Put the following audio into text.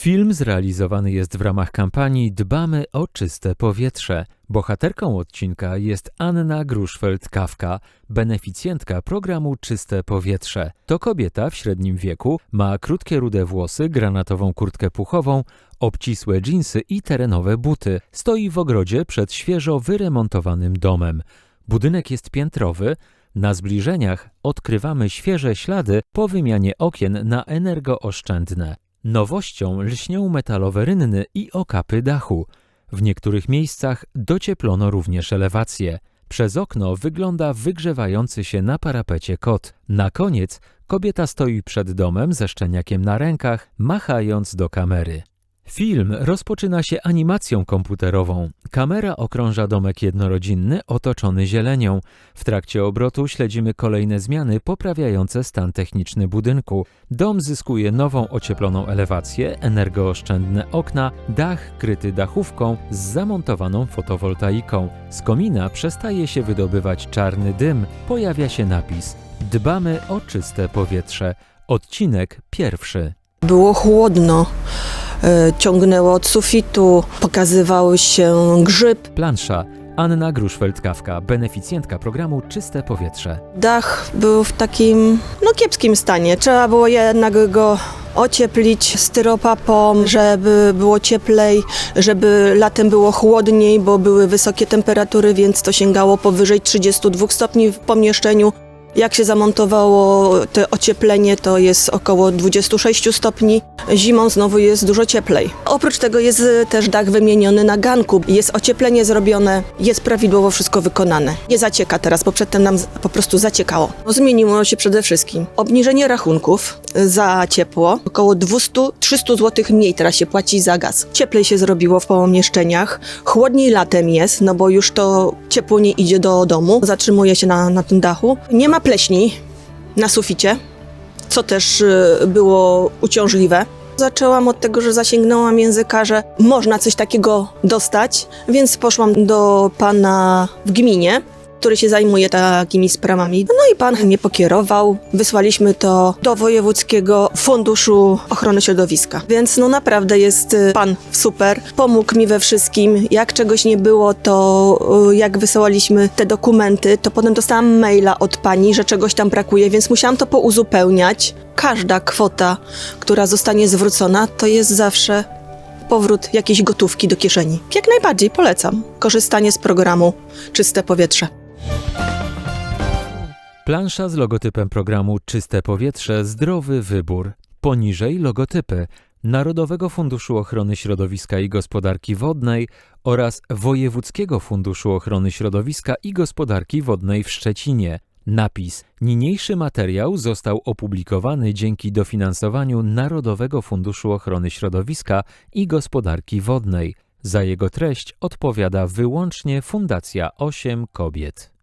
Film zrealizowany jest w ramach kampanii Dbamy o czyste powietrze. Bohaterką odcinka jest Anna Gruszfeld-Kawka, beneficjentka programu Czyste Powietrze. To kobieta w średnim wieku, ma krótkie rude włosy, granatową kurtkę puchową, obcisłe dżinsy i terenowe buty. Stoi w ogrodzie przed świeżo wyremontowanym domem. Budynek jest piętrowy. Na zbliżeniach odkrywamy świeże ślady po wymianie okien na energooszczędne. Nowością lśnią metalowe rynny i okapy dachu. W niektórych miejscach docieplono również elewację. Przez okno wygląda wygrzewający się na parapecie kot. Na koniec kobieta stoi przed domem ze szczeniakiem na rękach, machając do kamery. Film rozpoczyna się animacją komputerową. Kamera okrąża domek jednorodzinny otoczony zielenią. W trakcie obrotu śledzimy kolejne zmiany poprawiające stan techniczny budynku. Dom zyskuje nową ocieploną elewację, energooszczędne okna, dach kryty dachówką z zamontowaną fotowoltaiką. Z komina przestaje się wydobywać czarny dym. Pojawia się napis: Dbamy o czyste powietrze. Odcinek pierwszy. Było chłodno, ciągnęło od sufitu, pokazywał się grzyb. Plansza. Anna Gruszfeld-Kawka, beneficjentka programu Czyste Powietrze. Dach był w takim, no kiepskim stanie. Trzeba było jednak go ocieplić styropapą, żeby było cieplej, żeby latem było chłodniej, bo były wysokie temperatury, więc to sięgało powyżej 32 stopni w pomieszczeniu. Jak się zamontowało to ocieplenie, to jest około 26 stopni. Zimą znowu jest dużo cieplej. Oprócz tego jest też dach wymieniony na ganku. Jest ocieplenie zrobione, jest prawidłowo wszystko wykonane. Nie zacieka teraz, bo przedtem nam po prostu zaciekało. Zmieniło się przede wszystkim obniżenie rachunków za ciepło. Około 200-300 zł mniej teraz się płaci za gaz. Cieplej się zrobiło w pomieszczeniach. Chłodniej latem jest, no bo już to ciepło nie idzie do domu. Zatrzymuje się na, na tym dachu. Nie ma pleśni na suficie, co też y, było uciążliwe. Zaczęłam od tego, że zasięgnęłam języka, że można coś takiego dostać, więc poszłam do pana w gminie, który się zajmuje takimi sprawami. No i pan mnie pokierował. Wysłaliśmy to do Wojewódzkiego Funduszu Ochrony Środowiska. Więc no naprawdę jest y, pan super. Pomógł mi we wszystkim. Jak czegoś nie było, to y, jak wysyłaliśmy te dokumenty, to potem dostałam maila od pani, że czegoś tam brakuje, więc musiałam to pouzupełniać. Każda kwota, która zostanie zwrócona, to jest zawsze powrót jakiejś gotówki do kieszeni. Jak najbardziej polecam korzystanie z programu Czyste Powietrze. Plansza z logotypem programu Czyste Powietrze Zdrowy Wybór. Poniżej logotypy Narodowego Funduszu Ochrony Środowiska i Gospodarki Wodnej oraz Wojewódzkiego Funduszu Ochrony Środowiska i Gospodarki Wodnej w Szczecinie. Napis: Niniejszy materiał został opublikowany dzięki dofinansowaniu Narodowego Funduszu Ochrony Środowiska i Gospodarki Wodnej. Za jego treść odpowiada wyłącznie Fundacja 8 Kobiet.